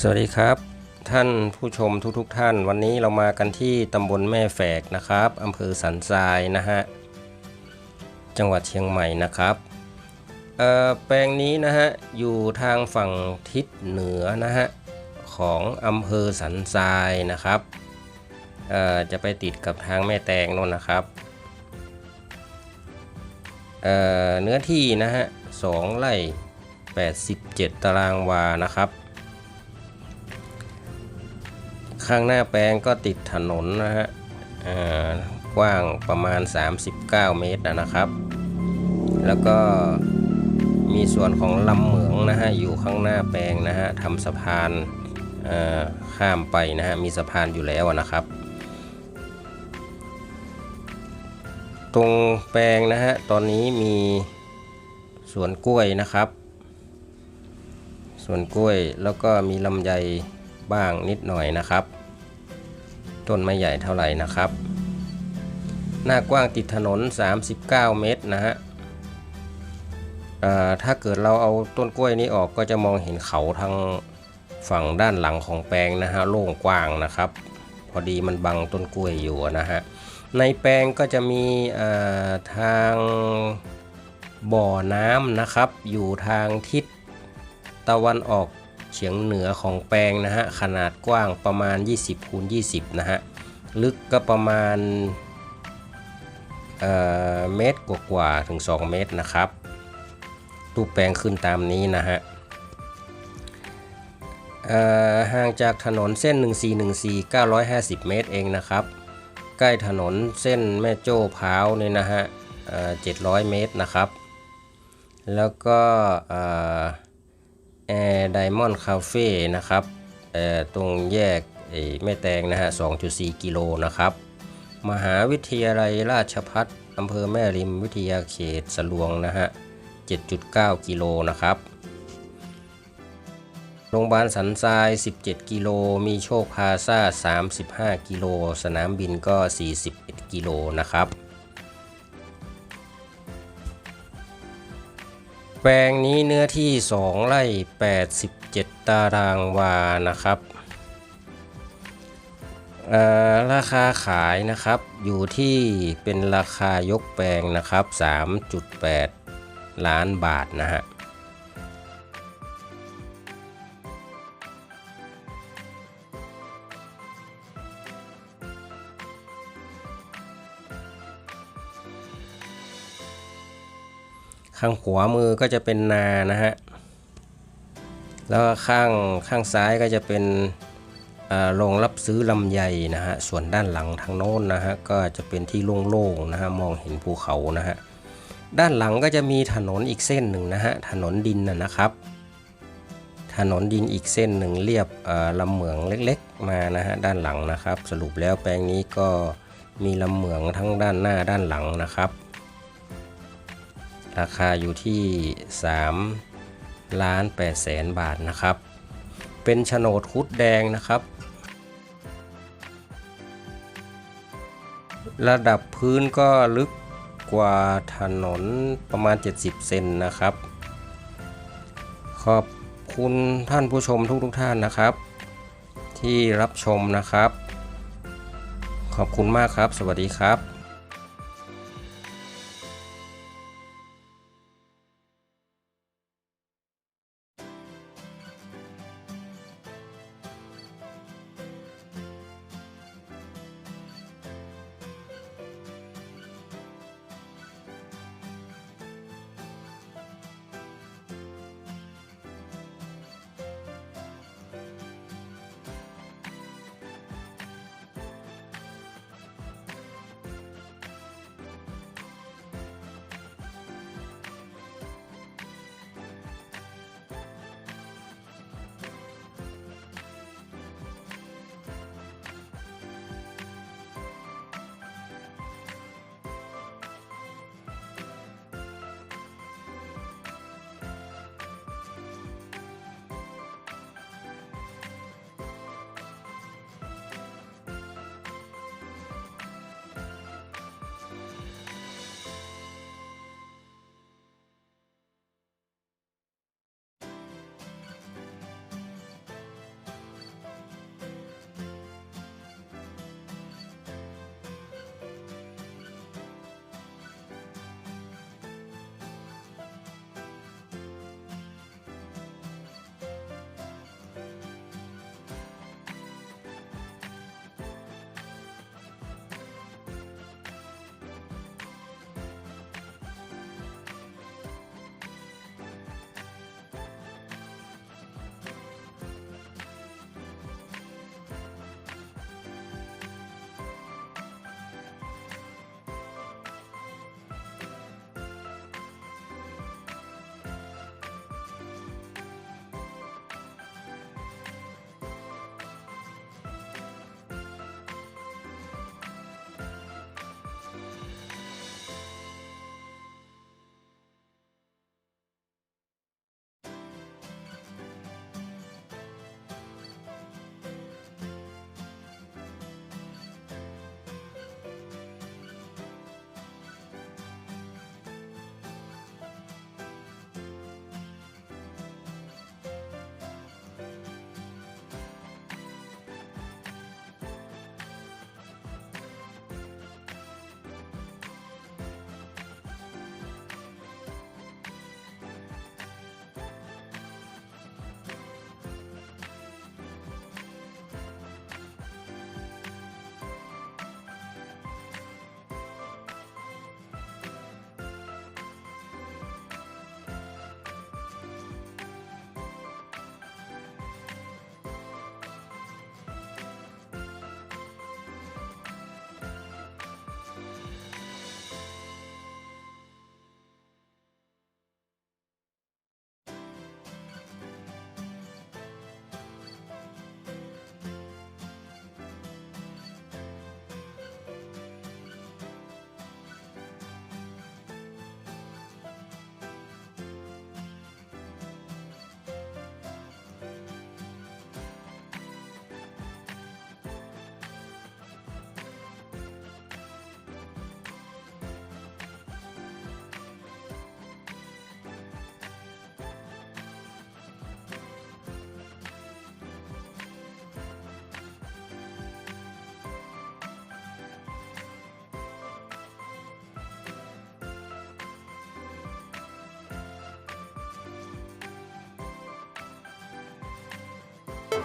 สวัสดีครับ ท่านผู้ชมทุกๆทท่าน วันนี้เรามากันที่ตำบลแม่แฝกนะครับอำเภอสันทรายนะฮะจังหวัดเชียงใหม่นะครับแปลงนี้นะฮะอยู่ทางฝั่งทิศเหนือนะฮะของอำเภอสันทรายนะครับจะไปติดกับทางแม่แตงน่นนะครับเเนื้อที่นะฮะสองไร่ 87 ตารางวานะครับ ข้างหน้าแปลงก็ติดถนนนะฮะกว้างประมาณ 39 เมตรนะครับ แล้วก็มีส่วนของลำเหมืองนะฮะอยู่ข้างหน้าแปลงนะฮะทำสะพานข้ามไปนะฮะมีสะพานอยู่แล้วนะครับ ตรงแปลงนะฮะตอนนี้มีสวนกล้วยนะครับสวนกล้วยแล้วก็มีลำไยบ้างนิดหน่อยนะครับ ต้นไม่ใหญ่เท่าไหร่นะครับ หน้ากว้างติดถนน 39 เมตรนะฮะถ้าเกิดเราเอาต้นกล้วยนี้ออกก็จะมองเห็นเขาทางฝั่งด้านหลังของแปลงนะฮะโล่งกว้างนะครับ พอดีมันบังต้นกล้วยอยู่นะฮะในแปลงก็จะมีทางบ่อน้ำนะครับ อยู่ทางทิศตะวันออก เฉียงเหนือของแปลงนะฮะขนาดกว้างประมาณ 20คูณ20 นะฮะ ลึกก็ประมาณเเมตรกว่าๆถึง 2 เมตรนะครับรูปแปลงขึ้นตามนี้นะฮะห่างจากถนนเส้น 1414 950 เมตรเองนะครับ ใกล้ถนนเส้นแม่โจ้พร้าวเนี่ยนะฮะเอ่อ700 เมตรนะครับ แล้วก็ แอร์ไดมอนด์คาเฟ่นะครับตรงแยกแม่แตงนะฮะ 2.4 กิโลนะครับ มหาวิทยาลัยราชพัฒอำเภอแม่ริมวิทยาเขตสลวงนะฮะ 7.9 กิโลนะครับ โรงพยาบาลสันทราย 17 กิโล มีโชคพาซา35 กิโล สนามบินก็ 41 กิโลนะครับ ลงนี้เนื้อที่ 2 ไร่ 87 ตารางวานะครับอ่อราคาขายนะครับอยู่ที่เป็นราคายกแปลงนะครับ 3.8 ล้านบาทนะฮะ ข้างขวามือก็จะเป็นนานะฮะ แล้วข้างข้างซ้ายก็จะเป็นโรงรับซื้อลำไยนะฮะ ส่วนด้านหลังทางโน้นนะฮะก็จะเป็นที่โล่งๆนะฮะมองเห็นภูเขานะฮะ ด้านหลังก็จะมีถนนอีกเส้นหนึ่งนะฮะถนนดินนะครับ ถนนดินอีกเส้นหนึ่งเรียบลำเหมืองเล็กๆมานะฮะด้านหลังนะครับ สรุปแล้วแปลงนี้ก็มีลำเหมืองทั้งด้านหน้าด้านหลังนะครับ ราคาอยู่ที่3ล้าน8แสนบาทนะครับ เป็นโฉนดคุดแดงนะครับ ระดับพื้นก็ลึกกว่าถนนประมาณ 70 เซนนะครับ ขอบคุณท่านผู้ชมทุกๆทท่านนะครับ ที่รับชมนะครับ ขอบคุณมากครับ สวัสดีครับ